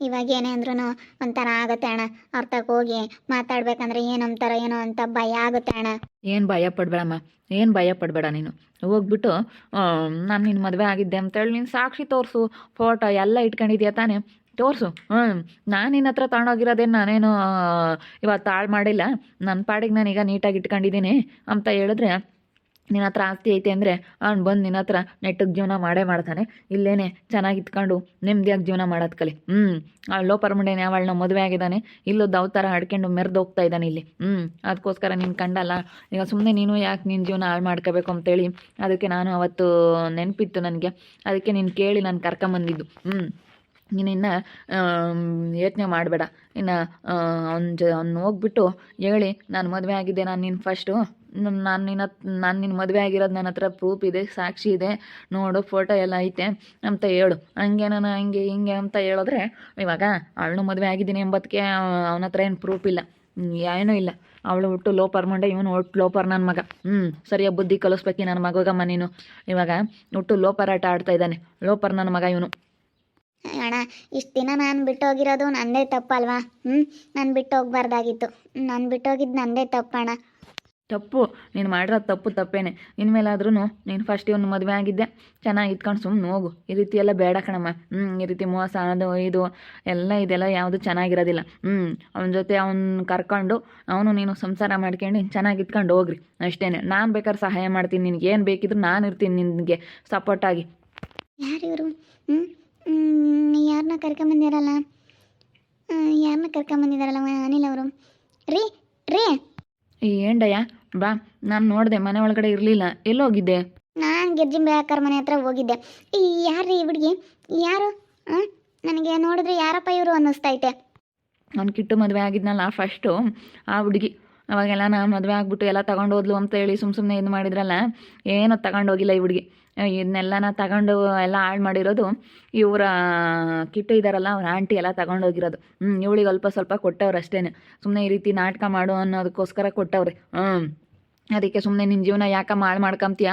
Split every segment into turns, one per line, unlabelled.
ಇವಾಗ ಏನೇ ಅಂದ್ರೂ ಒಂಥರ ಆಗುತ್ತೆ ಅಣ್ಣ. ಅವ್ರ ತಗ ಹೋಗಿ ಮಾತಾಡ್ಬೇಕಂದ್ರೆ ಏನು ಅಂತಾರ ಏನೋ ಅಂತ ಭಯ ಆಗುತ್ತೆ ಅಣ್ಣ.
ಏನು ಭಯ ಪಡ್ಬೇಡಮ್ಮ, ಏನು ಭಯ ಪಡಬೇಡ ನೀನು. ಹೋಗ್ಬಿಟ್ಟು ನಾನು ನಿನ್ನ ಮದುವೆ ಆಗಿದ್ದೆ ಅಂತೇಳಿ ನೀನು ಸಾಕ್ಷಿ ತೋರಿಸು ಫೋಟೋ ಎಲ್ಲ ಇಟ್ಕೊಂಡಿದ್ಯಾ ತಾನೇ? ತೋರಿಸು ಹ್ಞೂ ನಾನು ನಿನ್ನ ಹತ್ರ ತಗೊಂಡೋಗಿರೋದೇನು ನಾನೇನು ಇವತ್ತು ಹಾಳು ಮಾಡಿಲ್ಲ? ನನ್ನ ಪಾಡಿಗೆ ನಾನೀಗ ನೀಟಾಗಿ ಇಟ್ಕೊಂಡಿದ್ದೀನಿ ಅಂತ ಹೇಳಿದ್ರೆ ನಿನ್ನ ಹತ್ರ ಆಸ್ತಿ ಐತೆ ಅಂದರೆ ಅವ್ನು ಬಂದು ನಿನ್ನ ಹತ್ರ ನೆಟ್ಟಗೆ ಜೀವನ ಮಾಡೇ ಮಾಡ್ತಾನೆ. ಇಲ್ಲೇನೆ ಚೆನ್ನಾಗಿ ಇತ್ಕೊಂಡು ನೆಮ್ಮದಿಯಾಗಿ ಜೀವನ ಮಾಡೋದು ಕಲಿ. ಹ್ಞೂ ಅವಳು ಲೋಪರ್ ಮುಂಡೆನೇ ಅವಳನ್ನ ಮದುವೆ ಆಗಿದ್ದಾನೆ. ಇಲ್ಲೊದ್ದು ಅವತಾರ ಹಡ್ಕೊಂಡು ಮೆರೆದು ಹೋಗ್ತಾ ಇದ್ದಾನೆ ಇಲ್ಲಿ. ಹ್ಞೂ ಅದಕ್ಕೋಸ್ಕರ ನೀನು ಕಂಡಲ್ಲ. ಈಗ ಸುಮ್ಮನೆ ನೀನು ಯಾಕೆ ನಿನ್ನ ಜೀವನ ಹಾಳು ಮಾಡ್ಕೋಬೇಕು ಅಂತೇಳಿ ಅದಕ್ಕೆ ನಾನು ಅವತ್ತು ನೆನಪಿತ್ತು ನನಗೆ. ಅದಕ್ಕೆ ನೀನು ಕೇಳಿ ನಾನು ಕರ್ಕೊಂಬಂದಿದ್ದು. ಹ್ಞೂ ನೀನು ಇನ್ನು ಯೋಚನೆ ಮಾಡಬೇಡ. ಇನ್ನು ಅವ್ನ ಜ, ಅವ್ನು ಹೋಗ್ಬಿಟ್ಟು ಹೇಳಿ ನಾನು ಮದುವೆ ಆಗಿದ್ದೆ ನಾನು ನೀನು ಫಸ್ಟು ನಾನು ನಿನ್ನ ನಾನು ನಿನ್ನ ಮದುವೆ ಆಗಿರೋದು ನನ್ನ ಹತ್ರ ಪ್ರೂಫ್ ಇದೆ, ಸಾಕ್ಷಿ ಇದೆ. ನೋಡು ಫೋಟೋ ಎಲ್ಲ ಐತೆ ಅಂತ ಹೇಳು. ಹಂಗೆ ನಾನು ಹಂಗೆ ಹಿಂಗೆ ಅಂತ ಹೇಳಿದ್ರೆ, ಇವಾಗ ಅವಳು ಮದುವೆ ಆಗಿದ್ದೀನಿ ಎಂಬತ್ತಕ್ಕೆ ಅವನ ಹತ್ರ ಏನು ಪ್ರೂಫ್ ಇಲ್ಲ. ಏನೂ ಇಲ್ಲ. ಅವಳು ಹುಟ್ಟು ಲೋಪರ್ ಮಂಡೆ ಇವನು ಒಟ್ಟು ಲೋಪರ್ ನನ್ನ ಮಗ. ಹ್ಞೂ ಸರಿಯಾಗಿ ಬುದ್ಧಿ ಕಲಿಸ್ಬೇಕು ನನ್ನ ಮಗಗಮ್ಮ ನೀನು. ಇವಾಗ ಹುಟ್ಟು ಲೋಪರ್ ಆಟ ಆಡ್ತಾ ಇದ್ದಾನೆ. ಲೋಪರ್ ನನ್ನ ಮಗ ಇವನು.
ಅಣ್ಣ, ಇಷ್ಟು ದಿನ ನಾನು ಬಿಟ್ಟೋಗಿರೋದು ನಂದೇ ತಪ್ಪಲ್ವಾ? ಹ್ಞೂ ನಾನು ಬಿಟ್ಟು ಹೋಗ್ಬಾರ್ದಾಗಿತ್ತು ನಾನು ಬಿಟ್ಟೋಗಿದ್ದು ನಂದೇ ತಪ್ಪಣ್ಣ.
ತಪ್ಪು, ನೀನು ಮಾಡಿರೋದು ತಪ್ಪು ತಪ್ಪೇನೆ. ಇನ್ಮೇಲಾದ್ರೂ ನೀನು ಫಸ್ಟ್ ಇವನು ಮದುವೆ ಆಗಿದ್ದೆ. ಚೆನ್ನಾಗಿ ಇದ್ಕೊಂಡು ಸುಮ್ಮನೆ ಹೋಗು. ಈ ರೀತಿ ಎಲ್ಲ ಬೇಡ ಕಣಮ್ಮ. ಹ್ಞೂ ಈ ರೀತಿ ಮೋಸ, ಅದು, ಇದು, ಎಲ್ಲ ಇದೆಲ್ಲ ಯಾವುದು ಚೆನ್ನಾಗಿರೋದಿಲ್ಲ. ಹ್ಞೂ ಅವನ ಜೊತೆ ಅವ್ನ ಕರ್ಕೊಂಡು ಅವನು ನೀನು ಸಂಸಾರ ಮಾಡ್ಕೊಂಡು ಚೆನ್ನಾಗಿ ಇದ್ಕೊಂಡು ಹೋಗ್ರಿ. ಅಷ್ಟೇ ನಾನು ಬೇಕಾದ್ರೆ ಸಹಾಯ ಮಾಡ್ತೀನಿ. ನಿನಗೆ ಏನು ಬೇಕಿದ್ರು ನಾನು ಇರ್ತೀನಿ ನಿನಗೆ ಸಪೋರ್ಟಾಗಿ
ಯಾರು ಇವರು? ಯಾರನ್ನ ಕರ್ಕೊಂಬಂದಿರಲ್ಲ ಯಾರನ್ನ ಕರ್ಕೊಂಬಂದಿದಾರಲ್ಲ ಅನಿಲ್ ಅವರು. ರೀ ರೀ.
ಏಂಡಯ್ಯ ಬಾ ನಾನು ನೋಡಿದೆ ಮನೆ ಒಳಗಡೆ ಇರಲಿಲ್ಲ. ಎಲ್ಲೋಗಿದ್ದೆ
ನಾನು ಗೆಜ್ಜೆ ಬೇಕರ್ ಮನೆ ಹತ್ರ ಹೋಗಿದ್ದೆ. ಈ ಯಾರು ಈ ಹುಡುಗಿ? ಯಾರು? ಹಾಂ ನನಗೆ ನೋಡಿದ್ರೆ ಯಾರಪ್ಪ ಇವರು ಅನ್ನಿಸ್ತೈತೆ.
ಅವ್ನು ಕಿಟ್ಟು ಮದುವೆ ಆಗಿದ್ನಲ್ಲ ಫಸ್ಟು ಆ ಹುಡುಗಿ. ಅವಾಗೆಲ್ಲ ನಾನು ಮದುವೆ ಆಗ್ಬಿಟ್ಟು ಎಲ್ಲ ತಗೊಂಡು ಹೋದ್ಲು ಅಂತ ಹೇಳಿ ಸುಮ್ಮ ಸುಮ್ಮನೆ ಇದು ಮಾಡಿದ್ರಲ್ಲ ಏನೂ ತಗೊಂಡೋಗಿಲ್ಲ ಈ ಹುಡುಗಿ. ಇದನ್ನೆಲ್ಲನ ತಗೊಂಡು ಎಲ್ಲ ಹಾಳು ಮಾಡಿರೋದು ಇವರ ಕಿಟ್ಟು ಇದ್ದಾರಲ್ಲ ಅವ್ರ ಆಂಟಿ ಎಲ್ಲ ತಗೊಂಡೋಗಿರೋದು. ಹ್ಞೂ ಇವಳಿಗೆ ಅಲ್ಪ ಸ್ವಲ್ಪ ಕೊಟ್ಟವ್ರು ಅಷ್ಟೇ ಸುಮ್ಮನೆ ಈ ರೀತಿ ನಾಟಕ ಮಾಡು ಅನ್ನೋದಕ್ಕೋಸ್ಕರ ಕೊಟ್ಟವ್ರೆ. ಹ್ಞೂ ಅದಕ್ಕೆ ಸುಮ್ಮನೆ ನಿನ್ನ ಜೀವನ ಯಾಕ ಹಾಳು ಮಾಡ್ಕೊಂತೀಯ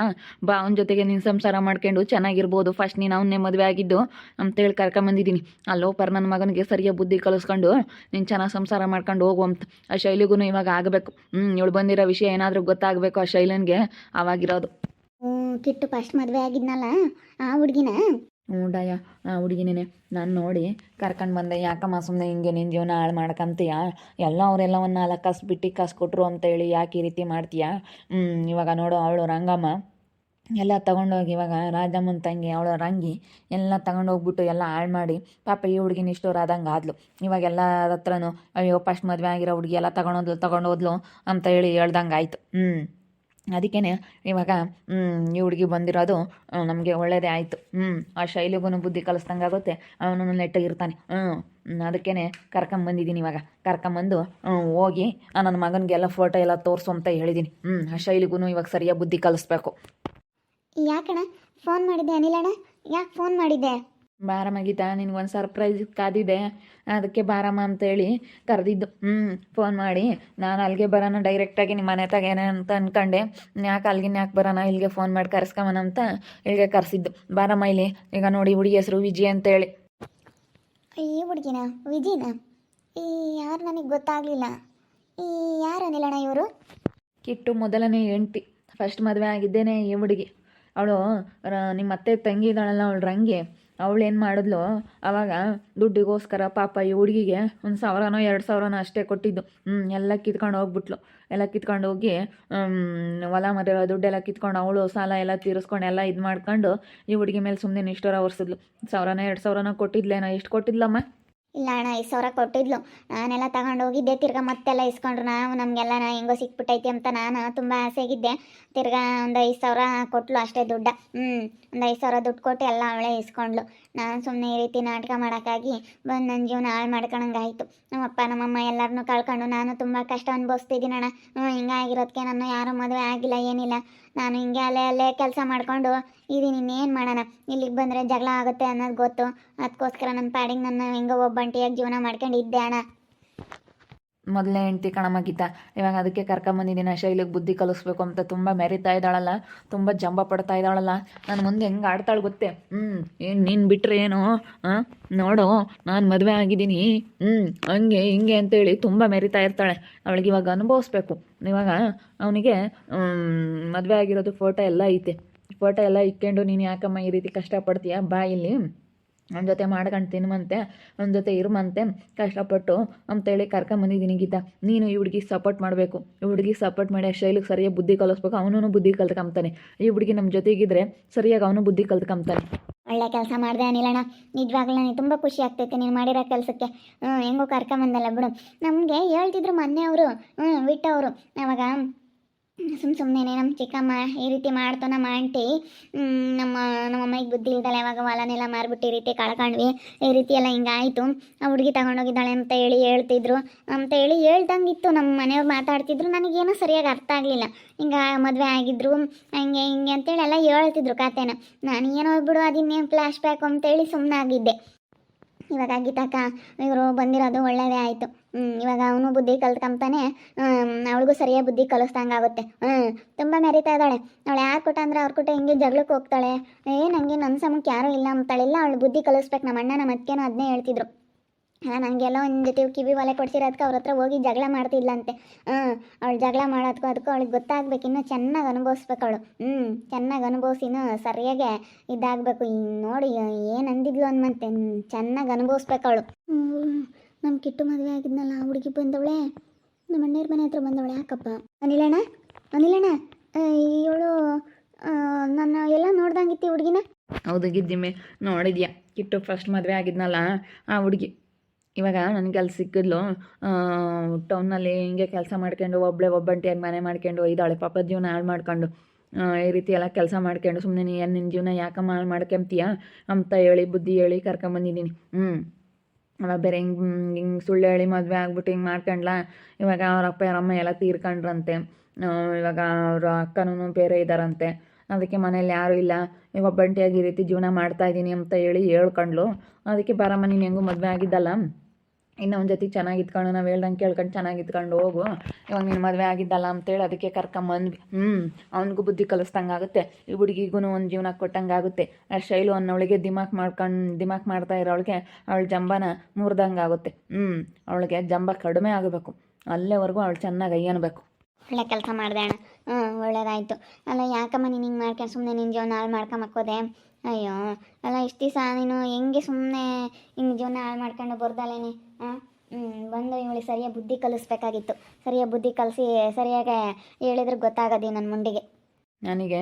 ಬಾ, ಅವನ ಜೊತೆಗೆ ನಿನ್ನ ಸಂಸಾರ ಮಾಡ್ಕೊಂಡು ಚೆನ್ನಾಗಿರ್ಬೋದು. ಫಸ್ಟ್ ನೀನು ಅವನ್ನೇ ಮದುವೆ ಆಗಿದ್ದು ಅಂತೇಳಿ ಕರ್ಕೊಂಬಂದಿದ್ದೀನಿ. ಅಲ್ಲೋ ಪರ್ ನನ್ನ ಮಗನಿಗೆ ಸರಿಯಾಗಿ ಬುದ್ಧಿ ಕಲಿಸ್ಕೊಂಡು ನೀನು ಚೆನ್ನಾಗಿ ಸಂಸಾರ ಮಾಡ್ಕೊಂಡು ಹೋಗು ಅಂತ. ಆ ಶೈಲಿಗೂ ಇವಾಗ ಆಗಬೇಕು. ಹ್ಞೂ ಇವಳು ಬಂದಿರೋ ವಿಷಯ ಏನಾದರೂ ಗೊತ್ತಾಗಬೇಕು ಆ ಶೈಲನ್ಗೆ ಅವಾಗಿರೋದು.
ಕಿಟ್ಟು ಫಸ್ಟ್ ಮದುವೆ ಆಗಿದ್ನಲ್ಲ, ಆ ಹುಡುಗಿನ?
ಹ್ಞೂ, ಡಯ, ಆ ಹುಡುಗಿನೇ ನಾನು ನೋಡಿ, ಕರ್ಕೊಂಡು ಬಂದೆ. ಯಾಕಮ್ಮ ಸುಮ್ಮನೆ ಹಿಂಗೆ ನಿನ್ನ ಜೀವನ ಹಾಳು ಮಾಡ್ಕೊಂತೀಯ? ಎಲ್ಲ ಅವರೆಲ್ಲ ಒಂದು ನಾಲ್ಕು ಕಾಸು ಬಿಟ್ಟು ಕಾಸು ಕೊಟ್ಟರು ಅಂತೇಳಿ ಯಾಕೆ ಈ ರೀತಿ ಮಾಡ್ತೀಯ? ಇವಾಗ ನೋಡು, ಅವಳು ರಂಗಮ್ಮ. ಎಲ್ಲ ತಗೊಂಡೋಗಿ ಇವಾಗ ರಾಜಮ್ಮನ ತಂಗಿ, ಅವಳ ರಂಗಿ, ಎಲ್ಲ ತಗೊಂಡೋಗ್ಬಿಟ್ಟು ಎಲ್ಲ ಹಾಳು ಮಾಡಿ, ಪಾಪ ಈ ಹುಡುಗಿನ ಇಷ್ಟೋರು ಆದಂಗೆ ಆದ್ಲು. ಇವಾಗ ಎಲ್ಲ ಹತ್ರನೂ, ಅಯ್ಯೋ ಫಸ್ಟ್ ಮದುವೆ ಆಗಿರೋ ಹುಡುಗಿ ಎಲ್ಲ ತಗೊಂಡೋದ್ಲು ತಗೊಂಡೋದ್ಲು ಅಂತ ಹೇಳಿ ಹೇಳ್ದಂಗೆ ಆಯಿತು. ಹ್ಞೂ ಅದಕ್ಕೇ ಇವಾಗ ಈ ಹುಡುಗಿ ಬಂದಿರೋದು ನಮಗೆ ಒಳ್ಳೆಯದೇ ಆಯಿತು. ಹ್ಞೂ ಆ ಶೈಲಿಗೂ ಬುದ್ಧಿ ಕಲಿಸ್ದಂಗೆ ಆಗುತ್ತೆ. ಅವನು ನೆಟ್ಟಗಿರ್ತಾನೆ. ಹ್ಞೂ ಅದಕ್ಕೇ ಕರ್ಕೊಂಬಂದಿದ್ದೀನಿ ಇವಾಗ. ಕರ್ಕೊಂಬಂದು ಹೋಗಿ ನನ್ನ ಮಗನಿಗೆಲ್ಲ ಫೋಟೋ ಎಲ್ಲ ತೋರಿಸು ಅಂತ ಹೇಳಿದ್ದೀನಿ ಹ್ಞೂ ಆ ಶೈಲಿಗೂ ಇವಾಗ ಸರಿಯಾಗಿ ಬುದ್ಧಿ ಕಲಿಸ್ಬೇಕು.
ಯಾಕಣ್ಣ? ಫೋನ್ ಮಾಡಿದ್ದೆ ಅನಿಲಣ್ಣ? ಯಾಕೆ ಫೋನ್ ಮಾಡಿದ್ದೆ?
ಬಾರಮ್ಮ ಗೀತಾ ನಿನ್ಗೊಂದು ಸರ್ಪ್ರೈಸ್ ಕಾದಿದೆ. ಅದಕ್ಕೆ ಬಾರಮ್ಮ ಅಂತೇಳಿ ಕರೆದಿದ್ದು. ಹ್ಞೂ ಫೋನ್ ಮಾಡಿ. ನಾನು ಅಲ್ಲಿಗೆ ಬರೋಣ ಡೈರೆಕ್ಟಾಗಿ ನಿಮ್ಮ ಮನೆ ತಗೇನೆ ಅಂತ ಅಂದ್ಕೊಂಡೆ ಯಾಕೆ ಅಲ್ಲಿಗೆ ಯಾಕೆ ಬರೋಣ ಇಲ್ಲಿಗೆ ಫೋನ್ ಮಾಡಿ ಕರೆಸ್ಕೊಂಬನ ಅಂತ ಇಲ್ಲಿಗೆ ಕರೆಸಿದ್ದು. ಬಾರಮ್ಮ ಇಲ್ಲಿ ಈಗ ನೋಡಿ ಹುಡುಗಿ ಹೆಸರು ವಿಜಿ ಅಂತೇಳಿ.
ಈ ಹುಡುಗಿನ? ವಿಜಿನ? ಈ ಯಾರು ನನಗೆ ಗೊತ್ತಾಗಲಿಲ್ಲ. ಈ ಯಾರು ಅನಿಲಣ್ಣ ಇವರು?
ಕಿಟ್ಟು ಮೊದಲನೇ ಎಂಟಿ ಫಸ್ಟ್ ಮದುವೆ ಆಗಿದ್ದೇನೆ ಈ ಹುಡುಗಿ. ಅವಳು ನಿಮ್ಮ ಅತ್ತೆ ತಂಗಿ ಇದ್ದಾಳಲ್ಲ ಅವಳು ರಂಗಿ. ಅವಳು ಏನು ಮಾಡಿದ್ಲು? ಆವಾಗ ದುಡ್ಡಿಗೋಸ್ಕರ ಪಾಪ ಈ ಹುಡುಗಿಗೆ ಒಂದು ಸಾವಿರನೋ ಎರಡು ಸಾವಿರನೋ ಅಷ್ಟೇ ಕೊಟ್ಟಿದ್ದು. ಎಲ್ಲ ಕಿತ್ಕೊಂಡು ಹೋಗ್ಬಿಟ್ಲು. ಎಲ್ಲ ಕಿತ್ಕೊಂಡು ಹೋಗಿ ಹೊಲ ಮರ ದುಡ್ಡೆಲ್ಲ ಕಿತ್ಕೊಂಡು ಅವಳು ಸಾಲ ಎಲ್ಲ ತೀರಿಸ್ಕೊಂಡು ಎಲ್ಲ ಇದು ಮಾಡ್ಕೊಂಡು ಈ ಹುಡುಗಿ ಮೇಲೆ ಸುಮ್ಮನೆ ನಿಷ್ಠುರ ಒರೆಸಿದ್ಲು. ಸಾವಿರನೋ ಎರಡು ಸಾವಿರನೋ ಕೊಟ್ಟಿದ್ಲೇನೋ ಎಷ್ಟು ಕೊಟ್ಟಿದ್ಲಮ್ಮ?
ಇಲ್ಲ ಅಣ್ಣ, ಐದು ಸಾವಿರ ಕೊಟ್ಟಿದ್ಲು. ನಾನೆಲ್ಲ ತಗೊಂಡು ಹೋಗಿದ್ದೆ. ತಿರ್ಗಾ ಮತ್ತೆಲ್ಲ ಇಸ್ಕೊಂಡ್ರು ನಾವು. ನಮಗೆಲ್ಲ ನಾ ಹೆಂಗೋ ಸಿಕ್ಬಿಟ್ಟೈತಿ ಅಂತ ನಾನು ತುಂಬ ಆಸೆಗಿದ್ದೆ. ತಿರ್ಗಾ ಒಂದು ಐದು ಸಾವಿರ ಕೊಟ್ಲು ಅಷ್ಟೇ ದುಡ್ಡ. ಹ್ಞೂ ಒಂದು ಐದು ಸಾವಿರ ದುಡ್ಡು ಕೊಟ್ಟು ಎಲ್ಲ ಅವಳೇ ಇಸ್ಕೊಂಡ್ಲು ನಾನು ಸುಮ್ಮನೆ ಈ ರೀತಿ ನಾಟಕ ಮಾಡೋಕ್ಕಾಗಿ ಬಂದು ನನ್ನ ಜೀವನ ಹಾಳು ಮಾಡ್ಕೊಳಂಗಾಯಿತು ನಮ್ಮಪ್ಪ ನಮ್ಮಮ್ಮ ಎಲ್ಲರನ್ನೂ ಕಳ್ಕೊಂಡು ನಾನು ತುಂಬ ಕಷ್ಟ ಅನುಭವಿಸ್ತಿದ್ದೀನಿ ಅಣ್ಣ. ಹ್ಞೂ ಹಿಂಗಾಗಿರೋದಕ್ಕೆ ನಾನು ಯಾರು ಮದುವೆ ಆಗಿಲ್ಲ, ಏನಿಲ್ಲ. ನಾನು ಹಿಂಗೆ ಅಲ್ಲೇ ಅಲ್ಲೇ ಕೆಲಸ ಮಾಡಿಕೊಂಡು ಇದೀನಿ. ಇನ್ನೇನು ಮಾಡೋಣ? ಇಲ್ಲಿಗೆ ಬಂದರೆ ಜಗಳ ಆಗುತ್ತೆ ಅನ್ನೋದು ಗೊತ್ತು. ಅದಕ್ಕೋಸ್ಕರ ನನ್ನ ಪಾಡಿಗೆ ನನ್ನ ಹೆಂಗೋ ಒಬ್ಬಂಟಿಯಾಗಿ ಜೀವನ ಮಾಡ್ಕೊಂಡು ಇದ್ದೆ ಅಣ್ಣ.
ಮೊದಲೇ ಹೆಂಡ್ತಿ ಕಣಮ್ಮ ಗೀತ, ಇವಾಗ ಅದಕ್ಕೆ ಕರ್ಕೊಂಬಂದಿದ್ದೀನಿ ಶೈಲಿಗೆ ಬುದ್ಧಿ ಕಲಿಸ್ಬೇಕು ಅಂತ ತುಂಬ ಮೆರಿತಾ ಇದ್ದಾಳಲ್ಲ, ತುಂಬ ಜಂಬ ಪಡ್ತಾ ಇದ್ದಾಳಲ್ಲ, ನಾನು ಮುಂದೆ ಹೆಂಗೆ ಆಡ್ತಾಳೆ ಗೊತ್ತೇ? ಹ್ಞೂ ಏನು ನೀನು ಬಿಟ್ಟರೆ ಏನು? ಹಾಂ ನೋಡು, ನಾನು ಮದುವೆ ಆಗಿದ್ದೀನಿ ಹ್ಞೂ ಹಂಗೆ ಹಿಂಗೆ ಅಂತೇಳಿ ತುಂಬ ಮೆರಿತಾ ಇರ್ತಾಳೆ. ಅವಳಿಗೆ ಇವಾಗ ಅನುಭವಿಸ್ಬೇಕು. ಇವಾಗ ಅವನಿಗೆ ಮದುವೆ ಆಗಿರೋದು ಫೋಟೋ ಎಲ್ಲ ಐತೆ. ಫೋಟೋ ಎಲ್ಲ ಇಕ್ಕೊಂಡು ನೀನು ಯಾಕಮ್ಮ ಈ ರೀತಿ ಕಷ್ಟಪಡ್ತೀಯ? ಬಾ ಇಲ್ಲಿ. ಅವನ ಜೊತೆ ಮಾಡ್ಕೊಂಡು ತಿನ್ನುವಂತೆ ನನ್ನ ಜೊತೆ ಇರುಮಂತೆ ಕಷ್ಟಪಟ್ಟು ಅಂತೇಳಿ ಕರ್ಕೊಂಬಂದಿದ್ದೀನಿ ಗೀತಾ. ನೀನು ಈ ಹುಡುಗಿ ಸಪೋರ್ಟ್ ಮಾಡಬೇಕು. ಈ ಹುಡುಗಿ ಸಪೋರ್ಟ್ ಮಾಡಿ ಶೈಲಿಗೆ ಸರಿಯಾಗಿ ಬುದ್ಧಿ ಕಲಿಸ್ಬೇಕು. ಅವನೂ ಬುದ್ಧಿ ಕಲ್ತ್ಕೊಂಬ್ತಾನೆ. ಈ ಹುಡುಗಿ ನಮ್ಮ ಜೊತೆಗಿದ್ರೆ ಸರಿಯಾಗಿ ಅವನು ಬುದ್ಧಿ ಕಲ್ತ್ಕೊಂತಾನೆ
ಒಳ್ಳೆ ಕೆಲಸ ಮಾಡಿದೆ ಅನಿಲಣ್ಣ. ನಿಜವಾಗ್ಲೂ ನನಗೆ ತುಂಬ ಖುಷಿ ಆಗ್ತೈತೆ ನೀನು ಮಾಡಿರೋ ಕೆಲಸಕ್ಕೆ. ಹೆಂಗೋ ಕರ್ಕೊಂಬಂದಲ್ಲ ಬಿಡು. ನಮಗೆ ಹೇಳ್ತಿದ್ರು ಮೊನ್ನೆ ಅವರು. ಹ್ಞೂ ಬಿಟ್ಟವರು ಅವಾಗ ಸುಮ್ಮ ಸುಮ್ಮನೆ ನಮ್ಮ ಚಿಕ್ಕಮ್ಮ ಈ ರೀತಿ ಮಾಡ್ತು ನಮ್ಮ ಆಂಟಿ. ನಮ್ಮ ನಮ್ಮ ಅಮ್ಮಗೆ ಬುದ್ಧಿ ಇಲ್ದಲ್ಲ ಯಾವಾಗ ಹೊಲನೆಲ್ಲ ಮಾರ್ಬಿಟ್ಟು ಈ ರೀತಿ ಕಳ್ಕೊಂಡ್ವಿ. ಈ ರೀತಿ ಎಲ್ಲ ಹಿಂಗಾಯಿತು. ಆ ಹುಡುಗಿ ತಗೊಂಡೋಗಿದ್ದಾಳೆ ಅಂತ ಹೇಳಿ ಹೇಳ್ತಿದ್ರು. ಅಂತ ಹೇಳಿ ಹೇಳ್ದಂಗಿತ್ತು. ನಮ್ಮ ಮನೆಯವ್ರು ಮಾತಾಡ್ತಿದ್ರು. ನನಗೇನು ಸರಿಯಾಗಿ ಅರ್ಥ ಆಗಲಿಲ್ಲ. ಹಿಂಗೆ ಮದುವೆ ಆಗಿದ್ರು. ಹಂಗೆ, ಹಿಂಗೆ ಅಂತೇಳಿ ಎಲ್ಲ ಹೇಳ್ತಿದ್ರು ಕತೆನ. ನಾನು ಏನೋ ಬಿಡು ಅದಿನ್ನೇನು ಫ್ಲ್ಯಾಶ್ ಬ್ಯಾಕ್ ಅಂತೇಳಿ ಸುಮ್ಮನಾಗಿದ್ದೆ ಇವಾಗ ಗೀತಾಕ ಇವರು ಬಂದಿರೋದು ಒಳ್ಳೆಯದೇ ಆಯಿತು. ಇವಾಗ ಅವನು ಬುದ್ಧಿ ಕಲ್ತ್ಕೊಂತಾನೆ ಅವಳಿಗೂ ಸರಿಯಾಗಿ ಬುದ್ಧಿ ಕಲಿಸ್ದಂಗೆ ಆಗುತ್ತೆ ಹ್ಞೂ ತುಂಬ ಮೆರಿತಾ ಇದ್ದಾಳೆ. ಅವಳು ಯಾರು ಕೊಟ್ಟ ಅಂದ್ರೆ ಅವ್ರ ಕೊಟ್ಟ ಹಿಂಗೆ ಜಗಳಕ್ಕೆ ಹೋಗ್ತಾಳೆ. ಏ ನನಗೆ ನನ್ನ ಸಮಕ್ಕೆ ಯಾರೂ ಇಲ್ಲ ಅಂತಾಳಿಲ್ಲ ಅವಳು ಬುದ್ಧಿ ಕಲಿಸ್ಬೇಕು. ನಮ್ಮ ಅಣ್ಣ ನಮ್ಮ ಅತ್ತಿಗೆನೂ ಅದನ್ನೇ ಹೇಳ್ತಿದ್ರು. ನನಗೆಲ್ಲ ಒಂದು ಜೊತೆ ಕಿವಿ ಒಲೆ ಕೊಡ್ಸಿರೋದಕ್ಕೆ ಅವ್ರ ಹತ್ರ ಹೋಗಿ ಜಗಳ ಮಾಡ್ತಿದ್ಲಂತೆ. ಹ್ಞೂ ಅವಳು ಜಗಳ ಮಾಡೋದಕ್ಕೂ ಅದಕ್ಕೂ ಅವಳಿಗೆ ಗೊತ್ತಾಗ್ಬೇಕು ಇನ್ನೂ ಚೆನ್ನಾಗಿ ಅನುಭವಿಸ್ಬೇಕು ಅವಳು. ಹ್ಞೂ ಚೆನ್ನಾಗಿ ಅನುಭವಿಸಿನೂ ಸರಿಯಾಗಿ ಇದಾಗಬೇಕು. ನೋಡಿ ಏನು ಅಂದಿದ್ಲು ಅನ್ಮಂತೆ ಚೆನ್ನಾಗಿ ಅನುಭವಿಸ್ಬೇಕು ಅವಳು. ನಮ್ಮ ಕಿಟ್ಟು ಮದುವೆ ಆಗಿದ್ನಲ್ಲ ಆ ಹುಡುಗಿ ಬಂದವಳೆ? ನಮ್ಮ ಅಣ್ಣವ್ರ ಮನೆ ಹತ್ರ ಬಂದವಳೆ ಯಾಕಪ್ಪ? ಅನಿಲಣ್ಣ? ಅನಿಲಣ್ಣ ಇವಳು ನನ್ನ ಎಲ್ಲ ನೋಡ್ದಂಗಿತ್ತು ಹುಡುಗಿನ?
ಹೌದು ಗಿದ್ದಿಮೆ ನೋಡಿದ್ಯಾ? ಕಿಟ್ಟು ಫಸ್ಟ್ ಮದುವೆ ಆಗಿದ್ನಲ್ಲ ಆ ಹುಡುಗಿ. ಇವಾಗ ನನಗೆ ಅಲ್ಲಿ ಸಿಕ್ಕಿದ್ಲು ಟೌನಲ್ಲಿ ಹಿಂಗೆ ಕೆಲಸ ಮಾಡ್ಕೊಂಡು ಒಬ್ಬಳೆ ಒಬ್ಬಂಟಿಯಾಗಿ ಮನೆ ಮಾಡ್ಕೊಂಡು ಇದ್ದಾಳೆ ಪಾಪ ಜೀವನ ಹಾಳು ಮಾಡ್ಕೊಂಡು ಈ ರೀತಿ ಎಲ್ಲ ಕೆಲಸ ಮಾಡ್ಕೊಂಡು ಸುಮ್ಮನೆ ನೀ ನಿನ್ನ ಜೀವನ ಯಾಕಮ್ಮ ಹಾಳು ಮಾಡ್ಕೊಂತೀಯ? ಅಂತ ಹೇಳಿ, ಬುದ್ಧಿ ಹೇಳಿ ಕರ್ಕೊಂಬಂದಿದ್ದೀನಿ ಹ್ಞೂ ಅವಾಗ ಬೇರೆ ಹಿಂಗೆ ಹಿಂಗೆ ಸುಳ್ಳು ಹೇಳಿ ಮದುವೆ ಆಗ್ಬಿಟ್ಟು ಹಿಂಗೆ ಮಾಡ್ಕೊಂಡ್ಲ? ಇವಾಗ ಅವ್ರ ಅಪ್ಪ, ಅವ್ರ ಅಮ್ಮ ಎಲ್ಲ ತೀರ್ಕೊಂಡ್ರಂತೆ. ಇವಾಗ ಅವ್ರ ಅಕ್ಕನೂ ಬೇರೆ ಇದ್ದಾರಂತೆ ಅದಕ್ಕೆ ಮನೇಲಿ ಯಾರೂ ಇಲ್ಲ. ಈಗ ಒಬ್ಬಂಟಿಯಾಗಿ ಈ ರೀತಿ ಜೀವನ ಮಾಡ್ತಾ ಇದ್ದೀನಿ ಅಂತ ಹೇಳಿ ಹೇಳ್ಕೊಂಡ್ಲು. ಅದಕ್ಕೆ ಬಾರಮ್ಮ, ನೀನು ಹೆಂಗೂ ಮದುವೆ ಆಗಿದ್ದಲ್ಲ? ಇನ್ನು ಒಂದು ಜೊತೆ ಚೆನ್ನಾಗಿ ಇದ್ಕೊಂಡು ನಾವು ಹೇಳ್ದಂಗೆ ಕೇಳ್ಕೊಂಡು ಚೆನ್ನಾಗಿ ಇದ್ಕೊಂಡು ಹೋಗು. ಇವಾಗ ನೀನು ಮದುವೆ ಆಗಿದ್ದಲ್ಲ ಅಂತೇಳಿ ಅದಕ್ಕೆ ಕರ್ಕೊಂಬಂದ್ವಿ ಹ್ಞೂ ಅವನಿಗೂ ಬುದ್ಧಿ ಕಲಿಸ್ದಂಗೆ ಆಗುತ್ತೆ. ಈ ಹುಡುಗಿಗೂ ಒಂದು ಜೀವನ ಕೊಟ್ಟಂಗೆ ಆಗುತ್ತೆ. ಆ ಶೈಲು ಅನ್ನೋಳಿಗೆ ದಿಮಾಕ್ ಮಾಡ್ಕೊಂಡು, ದಿಮಾಕ್ ಮಾಡ್ತಾ ಇರೋಳಿಗೆ ಅವಳ ಜಂಬನ ಮುರಿದಂಗೆ ಆಗುತ್ತೆ. ಹ್ಞೂ ಅವಳಿಗೆ ಜಂಬ ಕಡಿಮೆ ಆಗಬೇಕು. ಅಲ್ಲೇವರೆಗೂ ಅವಳು ಚೆನ್ನಾಗಿ ಅಯ್ಯನ್ಬೇಕು.
ಒಳ್ಳೆ ಕೆಲಸ ಮಾಡಿದೆ ಅಣ್ಣ. ಹ್ಞೂ ಒಳ್ಳೇದಾಯಿತು. ಅಲ್ಲ ಯಾಕಮ್ಮ ನೀನು ಹಿಂಗೆ ಮಾಡ್ಕೊಂಡು ಸುಮ್ಮನೆ ನಿನ್ನ ಜೀವನ ಹಾಳು ಮಾಡ್ಕೊಂಬಕ್ಕೋದೆ ಅಯ್ಯೋ, ಅಲ್ಲ ಇಷ್ಟು ದಿವಸ ನೀನು ಹೆಂಗೆ ಸುಮ್ಮನೆ ಹಿಂಗೆ ಜೀವನ ಹಾಳು ಮಾಡ್ಕೊಂಡು ಬರ್ದಲ್ಲೇನೆ ಹಾಂ ಬಂದು ಇವಳಿಗೆ ಸರಿಯಾಗಿ ಬುದ್ಧಿ ಕಲಿಸ್ಬೇಕಾಗಿತ್ತು. ಸರಿಯಾಗಿ ಬುದ್ಧಿ ಕಲಿಸಿ ಸರಿಯಾಗಿ ಹೇಳಿದ್ರೆ ಗೊತ್ತಾಗೋದು ನನ್ನ ಮುಂಡಿಗೆ.
ನನಗೆ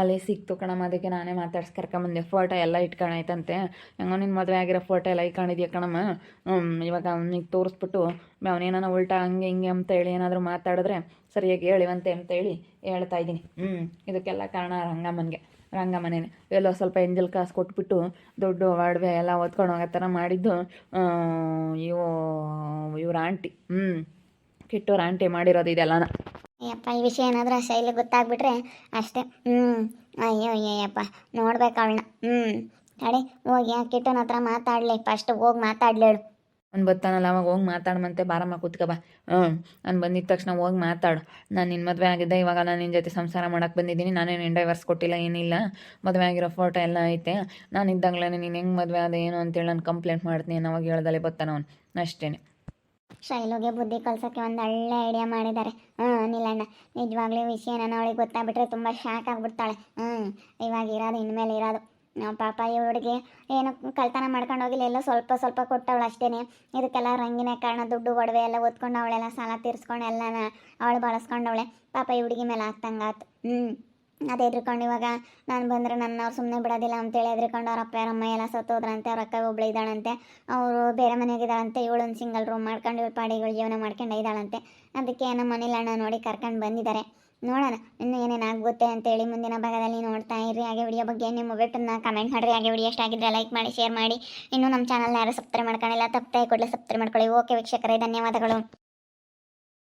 ಅಲ್ಲಿ ಸಿಕ್ತು ಕಣಮ್ಮ, ಅದಕ್ಕೆ ನಾನೇ ಮಾತಾಡ್ಸಿ ಕರ್ಕೊಂಬಂದೆ. ಫೋಟೋ ಎಲ್ಲ ಇಟ್ಕೊಂಡೈತಂತೆ ಹೆಂಗೋ ನಿನ್ನ ಮದುವೆ ಆಗಿರೋ ಫೋಟೋ ಎಲ್ಲ ಇಟ್ಕೊಂಡಿದ್ಯಾ ಕಣಮ್ಮ? ಇವಾಗ ಅವನಿಗೆ ತೋರಿಸ್ಬಿಟ್ಟು ಅವನೇನೋ ಉಲ್ಟಾ ಹಂಗೆ ಹಿಂಗೆ ಅಂತ ಹೇಳಿ ಏನಾದರೂ ಮಾತಾಡಿದ್ರೆ ಸರಿಯಾಗಿ ಹೇಳಿವಂತೆ ಅಂತ ಹೇಳಿ ಹೇಳ್ತಾ ಇದ್ದೀನಿ. ಹ್ಞೂ ಇದಕ್ಕೆಲ್ಲ ಕಾರಣ ರಂಗಮ್ಮನಿಗೆ. ರಂಗಮ್ಮನೇನೆ ಎಲ್ಲೋ ಸ್ವಲ್ಪ ಎಂಜಲ್ ಕಾಸು ಕೊಟ್ಬಿಟ್ಟು ದೊಡ್ಡ ಒಡವೆ ಎಲ್ಲ ಹೊತ್ಕೊಂಡು ಹೋಗೋ ಥರ ಮಾಡಿದ್ದು ಇವು, ಇವ್ರ ಆಂಟಿ ಹ್ಞೂ ಕೆಟ್ಟವ್ರ ಆಂಟಿ ಮಾಡಿರೋದು ಇದೆಲ್ಲನ.
ಅಯ್ಯಪ್ಪ, ಈ ವಿಷಯ ಏನಾದರೂ ಶೈಲಿ ಗೊತ್ತಾಗ್ಬಿಟ್ರೆ ಅಷ್ಟೇ. ಹ್ಞೂ ಅಯ್ಯೋ ಅಯ್ಯಪ್ಪ, ನೋಡ್ಬೇಕು ಅವಳನ್ನ. ಹ್ಞೂ ತಡಿ, ಹೋಗಿ ಆ ಕಿಟ್ಟನ ಹತ್ರ ಮಾತಾಡಲಿ. ಫಸ್ಟ್ ಹೋಗಿ ಮಾತಾಡ್ಲೇಳು
ಅವ್ನು ಬರ್ತಾನಲ್ಲ ಅವಾಗ ಹೋಗಿ ಮಾತಾಡಮಂತೆ, ಬಾರಮ್ಮ ಕೂತ್ಕೊ ಬಾ. ಹ್ಞೂ ನಾನು ಬಂದಿದ್ದ ತಕ್ಷಣ ಹೋಗಿ ಮಾತಾಡು. ನಾನು ನಿನ್ನ ಮದುವೆ ಆಗಿದ್ದೆ, ಇವಾಗ ನಾನು ನಿನ್ನ ಜೊತೆ ಸಂಸಾರ ಮಾಡಕ್ಕೆ ಬಂದಿದ್ದೀನಿ, ನಾನೇನು ಡೈವರ್ಸ್ ಕೊಟ್ಟಿಲ್ಲ, ಏನಿಲ್ಲ. ಮದುವೆ ಆಗಿರೋ ಫೋಟೋ ಎಲ್ಲ ಐತೆ. ನಾನು ಇದ್ದಾಗಲೇ ನೀನು ಹೆಂಗೆ ಮದುವೆ ಆದ, ಏನು ಅಂತೇಳಿ ನಾನು ಕಂಪ್ಲೇಂಟ್ ಮಾಡ್ತೀನಿ ಅವಾಗ ಹೇಳ್ದಲೆ ಬರ್ತಾನೆ ಅವನು. ಅಷ್ಟೇ
ಶೈಲುಗೆ ಬುದ್ಧಿ ಕಲ್ಸೋಕ್ಕೆ ಒಂದು ಒಳ್ಳೆ ಐಡಿಯಾ ಮಾಡಿದ್ದಾರೆ ಹ್ಞೂ ನಿಲ್ಲಣ್ಣ ನಿಜವಾಗ್ಲೂ ವಿಷಯ ನಾನು ಅವಳಿಗೆ ಗೊತ್ತಾಗ್ಬಿಟ್ರೆ ತುಂಬ ಶಾಕ್ ಆಗ್ಬಿಡ್ತಾಳೆ. ಹ್ಞೂ ಇವಾಗ ಇರೋದು ಇನ್ಮೇಲೆ ಇರೋದು. ಪಾಪ ಇವಳಿಗೆ ಏನು ಕಳ್ತನ ಮಾಡ್ಕೊಂಡು ಹೋಗಿಲ್ಲ, ಎಲ್ಲ ಸ್ವಲ್ಪ ಸ್ವಲ್ಪ ಕೊಟ್ಟವಳು ಅಷ್ಟೇ ಇದಕ್ಕೆಲ್ಲ ರಂಗಿನ ಕಾರಣ, ದುಡ್ಡು ಒಡವೆ ಎಲ್ಲ ಓದ್ಕೊಂಡು ಅವಳೆಲ್ಲ ಸಾಲ ತೀರಿಸ್ಕೊಂಡು ಎಲ್ಲನ ಅವಳು ಬಳಸ್ಕೊಂಡವಳೆ. ಪಾಪ ಈ ಹುಡುಗಿ ಮೇಲೆ ಆಗ್ತಂಗಾತು. ಹ್ಞೂ ಅದೇ ಹೆದ್ರಿಕೊಂಡು ಇವಾಗ ನಾನು ಬಂದರೆ ನನ್ನ ಅವ್ರು ಸುಮ್ಮನೆ ಬಿಡೋದಿಲ್ಲ ಅಂತೇಳಿ ಹೆದ್ರಿಕೊಂಡು ಅವ್ರ ಅಪ್ಪ ಅಮ್ಮ ಎಲ್ಲ ಸತ್ತೋದ್ರಂತೆ ಅವ್ರ ಅಕ್ಕ ಒಬ್ಳು ಇದ್ದಾಳಂತೆ. ಅವರು ಬೇರೆ ಮನೆಗಿದ್ದಾಳಂತೆ ಇವಳೊಂದು ಸಿಂಗಲ್ ರೂಮ್ ಮಾಡ್ಕೊಂಡು, ಇವಳು ಪಾಡಿಗಳು ಜೀವನ ಮಾಡ್ಕೊಂಡು ಇದ್ದಾಳಂತೆ. ಅದಕ್ಕೆ ನಮ್ಮ ಮನೇಲಿ ಅಣ್ಣ ನೋಡಿ ಕರ್ಕೊಂಡು ಬಂದಿದ್ದಾರೆ. ನೋಡೋಣ, ಇನ್ನು ಏನೇನಾಗುತ್ತೆ ಅಂತೇಳಿ ಮುಂದಿನ ಭಾಗದಲ್ಲಿ ನೋಡ್ತಾ ಇರಿ ಹಾಗೆ ವಿಡಿಯೋ ಬಗ್ಗೆ ನಿಮ್ಮ ಒಬ್ಬಟ್ಟನ್ನು ಕಮೆಂಟ್ ಮಾಡಿರಿ. ಹಾಗೆ ವಿಡಿಯೋ ಇಷ್ಟ ಆಗಿದ್ರೆ ಲೈಕ್ ಮಾಡಿ ಶೇರ್ ಮಾಡಿ. ಇನ್ನೂ ನಮ್ಮ ಚಾನಲ್ನ ಯಾರು ಸಬ್ಸ್ಕ್ರೈಬ್ ಮಾಡ್ಕೊಂಡಿಲ್ಲ, ತಪ್ಪದೆ ಕೂಡಲೇ ಸಬ್ಸ್ಕ್ರೈಬ್ ಮಾಡ್ಕೊಳ್ಳಿ. ಓಕೆ ವೀಕ್ಷಕರೇ, ಧನ್ಯವಾದಗಳು.